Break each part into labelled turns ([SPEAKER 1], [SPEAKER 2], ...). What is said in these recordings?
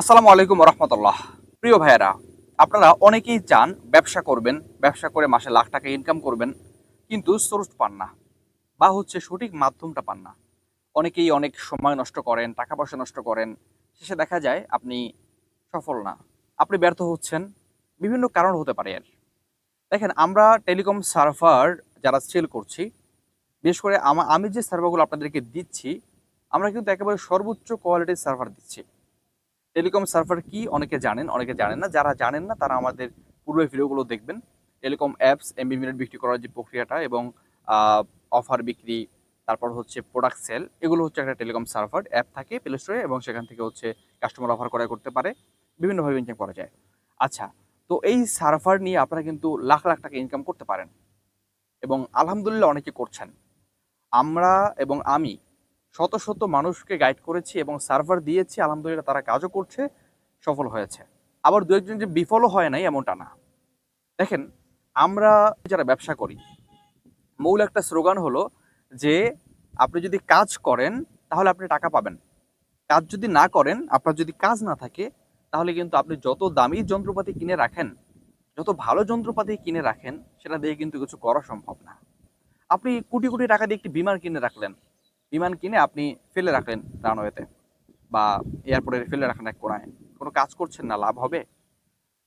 [SPEAKER 1] আসসালামু আলাইকুম রহমতুল্লাহ প্রিয় ভাইয়েরা, আপনারা অনেকেই চান ব্যবসা করবেন, ব্যবসা করে মাসে লাখ টাকা ইনকাম করবেন, কিন্তু সোর্স পান না, বা হচ্ছে সঠিক মাধ্যমটা পান না। অনেকেই অনেক সময় নষ্ট করেন, টাকা পয়সা নষ্ট করেন, শেষে দেখা যায় আপনি সফল না। আপনি ব্যর্থ হচ্ছেন, বিভিন্ন কারণ হতে পারে এর। দেখেন, আমরা টেলিকম সার্ভার যারা সেল করছি, বিশেষ করে আমা- আমি যে সার্ভারগুলো আপনাদেরকে দিচ্ছি, আমরা কিন্তু একেবারে সর্বোচ্চ কোয়ালিটির সার্ভার দিচ্ছি। টেলিকম সার্ভার কি? অনেকে জানেন অনেকে জানেন না। যারা জানেন না, তারা আমাদের পূর্বের ভিডিওগুলো দেখবেন। টেলিকম অ্যাপস এমবি মিনিট বিক্রি করার যে প্রক্রিয়াটা এবং অফার বিক্রি, তারপর হচ্ছে প্রোডাক্ট সেল এগুলো হচ্ছে একটা টেলিকম সার্ভার অ্যাপ থাকে প্লে স্টোরে এবং সেখান থেকে হচ্ছে কাস্টমার অফার করা করতে পারে। বিভিন্নভাবে ইনকাম করা যায়। আচ্ছা তো এই সার্ভার নিয়ে আপনারা কিন্তু লাখ লাখ টাকা ইনকাম করতে পারেন। এবং আলহামদুলিল্লাহ অনেকে করছেন। আমরা এবং আমি শত শত মানুষকে গাইড করেছি এবং সার্ভার দিয়েছি। আলহামদুলিল্লাহ তারা কাজও করছে, সফল হয়েছে। আবার দু একজন যে বিফলও হয় নাই এমনটা না। দেখেন, আমরা যারা ব্যবসা করি, মূল একটা স্লোগান হলো যে, আপনি যদি কাজ করেন, তাহলে আপনি টাকা পাবেন। কাজ যদি না করেন, আপনার যদি কাজ না থাকে, তাহলে কিন্তু আপনি যত দামি যন্ত্রপাতি কিনে রাখেন, যত ভালো যন্ত্রপাতি কিনে রাখেন, সেটা দিয়ে কিন্তু কিছু করা সম্ভব না। আপনি কোটি কোটি টাকা দিয়ে একটি বিমান কিনে রাখলেন বিমান কিনে আপনি ফেলে রাখলেন রানওয়েতে বা এয়ারপোর্টে ফেলে রাখলেন এক কোনায়। কোনো কাজ করছেন না, লাভ হবে?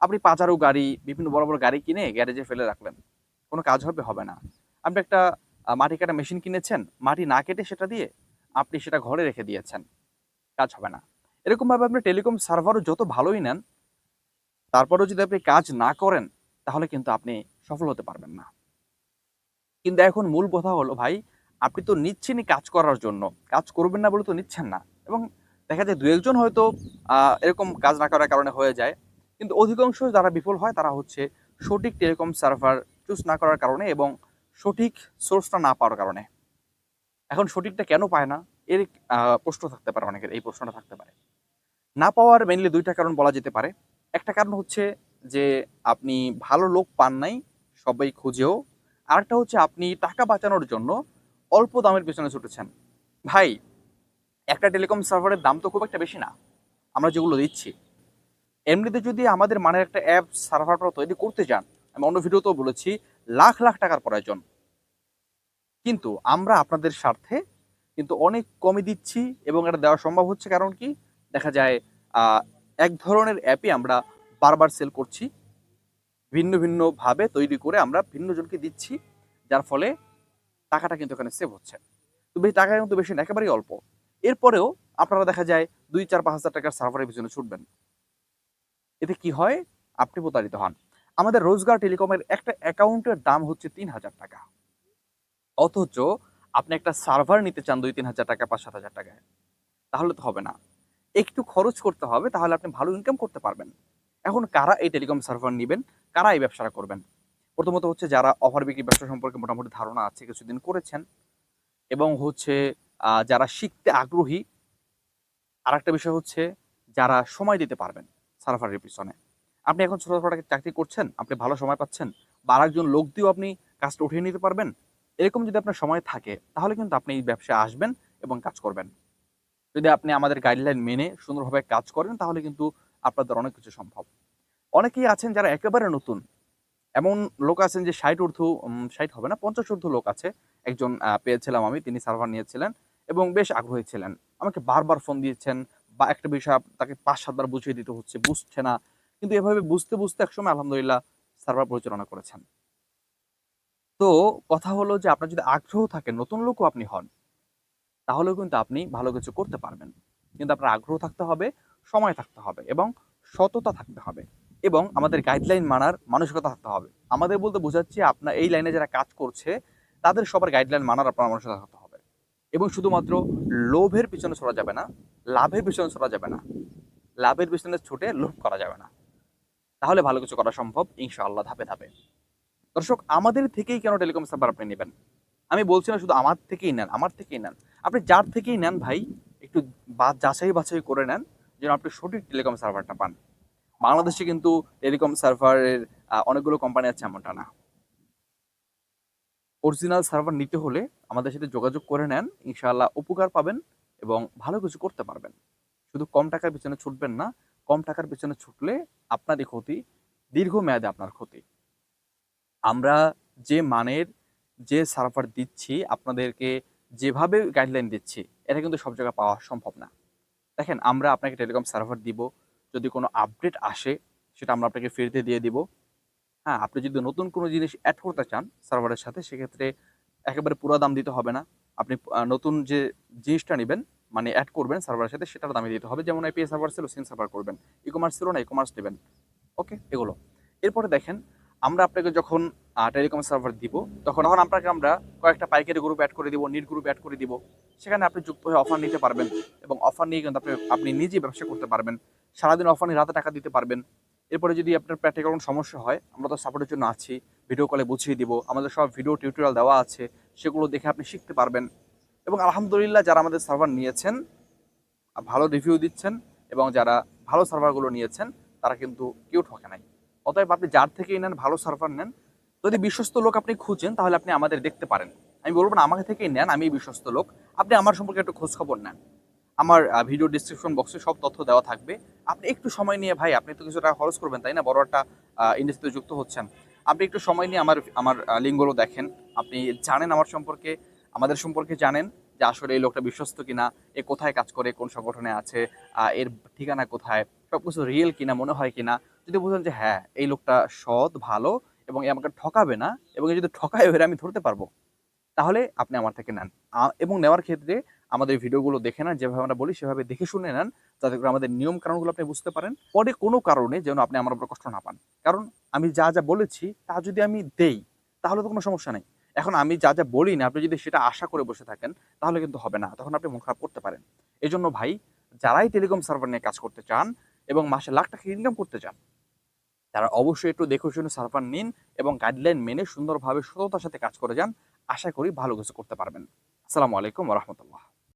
[SPEAKER 1] আপনি পাজারো গাড়ি, বিভিন্ন বড় বড় গাড়ি কিনে গ্যারেজে ফেলে রাখলেন। কোনো কাজ হবে? হবে না। আপনি একটা মাটি কাটা মেশিন কিনেছেন, মাটি না কেটে সেটা দিয়ে আপনি সেটা ঘরে রেখে দিয়েছেন। কাজ হবে না। এরকমভাবে আপনি টেলিকম সার্ভারও যত ভালোই নেন, তারপরেও যদি আপনি কাজ না করেন, তাহলে কিন্তু আপনি সফল হতে পারবেন না। কিন্তু এখন মূল কথা হলো, ভাই আপনি তো নিচ্ছেনই কাজ করার জন্য। কাজ করবেন না বলে তো নিচ্ছেন না। এবং দেখা যায় দু একজন হয়তো এরকম কাজ না করার কারণে হয়ে যায়। কিন্তু অধিকাংশ যারা বিফল হয়, তারা হচ্ছে সঠিক টেলিকম সার্ভার চুজ না করার কারণে এবং সঠিক সোর্সটা না পাওয়ার কারণে। এখন সঠিকটা কেন পায় না? এর প্রশ্ন থাকতে পারে অনেকের, এই প্রশ্নটা থাকতে পারে। না পাওয়ার মেনলি দুইটা কারণ বলা যেতে পারে। একটা কারণ হচ্ছে যে, আপনি ভালো লোক পান নাই, সবাই খুঁজেও। আরেকটা হচ্ছে আপনি টাকা বাঁচানোর জন্য অল্প দামের পেছনে ছুটেছেন। ভাই, একটা টেলিকম সার্ভারের দাম তো খুব একটা বেশি না। আমরা যেগুলো দিচ্ছি। এমনিতে যদি আমাদের মানের একটা অ্যাপ সার্ভারটা তৈরি করতে যান আমি অন্য ভিডিওতেও বলেছি, লাখ লাখ টাকার প্রয়োজন। কিন্তু আমরা আপনাদের স্বার্থে কিন্তু অনেক কমে দিচ্ছি এবং এটা দেওয়া সম্ভব হচ্ছে কারণ কি? দেখা যায় এক ধরনের অ্যাপই আমরা বারবার সেল করছি। ভিন্ন ভিন্নভাবে তৈরি করে আমরা ভিন্ন জনকে দিচ্ছি, যার ফলে টাকাটা কিন্তু এখানে সেভ হচ্ছে। তো বেশি টাকা কিন্তু বেশি না, একেবারেই অল্প। এরপরেও আপনারা দেখা যায় দুই, চার, পাঁচ হাজার টাকার সার্ভারের পিছনে ছুটবেন। এতে কি হয়? আপনি প্রতারিত হন। আমাদের রোজগার টেলিকমের একটা অ্যাকাউন্টের দাম হচ্ছে তিন হাজার টাকা। অথচ আপনি একটা সার্ভার নিতে চান দুই, তিন হাজার টাকা, পাঁচ, সাত হাজার টাকায়। তাহলে তো হবে না। একটু খরচ করতে হবে, তাহলে আপনি ভালো ইনকাম করতে পারবেন। এখন কারা এই টেলিকম সার্ভার নেবেন? কারা এই ব্যবসাটা করবেন? প্রথমত হচ্ছে যারা অফার বিক্রি ব্যবসা সম্পর্কে মোটামুটি ধারণা আছে, কিছুদিন করেছেন এবং হচ্ছে যারা শিখতে আগ্রহী আর একটা বিষয় হচ্ছে যারা সময় দিতে পারবেন সার্ভারের পিছনে আপনি এখন একটা চাকরি করছেন, আপনি ভালো সময় পাচ্ছেন, বা আরেকজন লোক দিয়েও আপনি কাজটা উঠিয়ে নিতে পারবেন, এরকম যদি আপনার সময় থাকে, তাহলে কিন্তু আপনি এই ব্যবসায় আসবেন এবং কাজ করবেন। যদি আপনি আমাদের গাইডলাইন মেনে সুন্দরভাবে কাজ করেন, তাহলে কিন্তু আপনাদের অনেক কিছু সম্ভব। অনেকেই আছেন যারা একেবারে নতুন এমন লোক আছেন যে ষাট ঊর্ধ্ব ষাট হবে না, পঞ্চাশ ঊর্ধ্ব লোক আছে। একজন পেয়েছিলাম আমি, তিনি সার্ভার নিয়েছিলেন এবং বেশ আগ্রহী ছিলেন। আমাকে বারবার ফোন দিয়েছেন বা একটা বিষয় তাকে পাঁচ সাতবার বুঝিয়ে দিতে হচ্ছে, বুঝছে না। কিন্তু এভাবে বুঝতে বুঝতে একসময় আলহামদুলিল্লাহ সার্ভার পরিচালনা করেছেন। তো কথা হলো যে আপনার যদি আগ্রহ থাকে, নতুন লোকও আপনি হন, তাহলেও কিন্তু আপনি ভালো কিছু করতে পারবেন। কিন্তু আপনার আগ্রহ থাকতে হবে, সময় থাকতে হবে এবং সততা থাকতে হবে। এবং আমাদের গাইডলাইন মানার মানসিকতা থাকতে হবে। আমাদের বলতে বোঝাচ্ছি আপনার এই লাইনে যারা কাজ করছে, তাদের সবার গাইডলাইন মানার আপনার মানসিকতা থাকতে হবে। এবং শুধুমাত্র লোভের পিছনে ছড়া যাবে না, লাভের পিছনে ছড়া যাবে না, লাভের পিছনে ছুটে লোভ করা যাবে না। তাহলে ভালো কিছু করা সম্ভব, ইনশাআল্লাহ ধাপে ধাপে। দর্শক, আমাদের থেকেই কেন টেলিকম সার্ভার আপনি নেবেন? আমি বলছি না শুধু আমার থেকেই নেন, আমার থেকেই নেন। আপনি যার থেকেই নেন ভাই, একটু বা- যাচাই বাছাই করে নেন, যেন আপনি সঠিক টেলিকম সার্ভারটা পান। বাংলাদেশে কিন্তু টেলিকম সার্ভারের অনেকগুলো কোম্পানি আছে এমনটা না। অরিজিনাল সার্ভার নিতে হলে আমাদের সাথে যোগাযোগ করে নেন, ইনশাআল্লাহ উপকার পাবেন এবং ভালো কিছু করতে পারবেন। শুধু কম টাকার পিছনে ছুটবেন না, কম টাকার পেছনে ছুটলে আপনারই ক্ষতি, দীর্ঘমেয়াদে আপনার ক্ষতি। আমরা যে মানের যে সার্ভার দিচ্ছি, আপনাদেরকে যেভাবে গাইডলাইন দিচ্ছি, এটা কিন্তু সব জায়গায় পাওয়া সম্ভব না। দেখেন, আমরা আপনাকে টেলিকম সার্ভার দিব যদি কোনো আপডেট আসে, সেটা আমরা আপনাকে ফ্রিতে দিয়ে দিব। হ্যাঁ আপনি যদি নতুন কোনো জিনিস অ্যাড করতে চান সার্ভারের সাথে, সেক্ষেত্রে একেবারে পুরো দাম দিতে হবে না। আপনি নতুন যে জিনিসটা নেবেন মানে অ্যাড করবেন সার্ভারের সাথে, সেটার দামে দিতে হবে। যেমন আইপিএস সার্ভার ছিল সিম সার্ভার করবেন। ই কমার্স ছিল না ই কমার্স নেবেন। ওকে এগুলো। এরপরে দেখেন, আমরা আপনাকে যখন টেলিকম সার্ভার দিব, তখন তখন আপনাকে আমরা কয়েকটা পাইকারি গ্রুপ অ্যাড করে দিব নিট গ্রুপ অ্যাড করে দিব। সেখানে আপনি যুক্ত হয়ে অফার নিতে পারবেন এবং অফার নিয়ে কিন্তু আপনি আপনি নিজেই ব্যবসা করতে পারবেন। সারাদিন অফার রাতে টাকা দিতে পারবেন। এরপরে যদি আপনার প্র্যাকটিক্যাল কোনো সমস্যা হয়, আমরা তো সাপোর্টের জন্য আছি। ভিডিও কলে বুঝিয়ে দিব। আমাদের সব ভিডিও টিউটোরিয়াল দেওয়া আছে। সেগুলো দেখে আপনি শিখতে পারবেন। এবং আলহামদুলিল্লাহ যারা আমাদের সার্ভার নিয়েছেন, ভালো রিভিউ দিচ্ছেন এবং যারা ভালো সার্ভারগুলো নিয়েছেন, তারা কিন্তু কেউ ঠকে নাই। অতএব আপনি যার থেকেই নেন, ভালো সার্ভার নেন। যদি বিশ্বস্ত লোক আপনি খুঁজেন, তাহলে আপনি আমাদের দেখতে পারেন। আমি বলব না, আমাকে থেকেই নেন আমি বিশ্বস্ত লোক। আপনি আমার সম্পর্কে একটু খোঁজ খবর নেন। আমার ভিডিও ডিসক্রিপশন বক্সে সব তথ্য দেওয়া থাকবে। আপনি একটু সময় নিয়ে, ভাই, আপনি তো কিছু টাকা খরচ করবেন, তাই না? বড় একটা ইন্ডাস্ট্রিতে যুক্ত হচ্ছেন। আপনি একটু সময় নিয়ে আমার আমার লিঙ্কগুলো দেখেন। আপনি জানেন আমার সম্পর্কে, আমাদের সম্পর্কে জানেন যে আসলে এই লোকটা বিশ্বস্ত কিনা, এ কোথায় কাজ করে, কোন সংগঠনে আছে এর ঠিকানা কোথায় সব কিছু রিয়েল কিনা, মনে হয় কিনা। যদি বুঝেন যে হ্যাঁ এই লোকটা সৎ, ভালো এবং এ আমাকে ঠকাবে না এবং যদি ঠকায় এর আমি ধরতে পারব। তাহলে আপনি আমার থেকে নেন। এবং নেওয়ার ক্ষেত্রে আমাদের ভিডিওগুলো দেখে নেন, যেভাবে আমরা বলি সেভাবে দেখে শুনে নেন, যাতে করে আমাদের নিয়ম কারণগুলো আপনি বুঝতে পারেন। পরে কোনো কারণে যেন আপনি আমার উপর কষ্ট না পান। কারণ আমি যা যা বলেছি, তা যদি আমি দেই, তাহলে তো কোনো সমস্যা নেই। এখন আমি যা যা বলি না, আপনি যদি সেটা আশা করে বসে থাকেন, তাহলে কিন্তু হবে না, তখন আপনি মন খারাপ করতে পারেন। এই জন্য ভাই, যারাই টেলিকম সার্ভার নিয়ে কাজ করতে চান এবং মাসে লাখ টাকা ইনকাম করতে চান, তারা অবশ্যই একটু দেখে শুনে সার্ভার নিন এবং গাইডলাইন মেনে সুন্দরভাবে সততার সাথে কাজ করে যান। আশা করি ভালো কিছু করতে পারবেন। আসসালামু আলাইকুম রহমতুল্লাহ।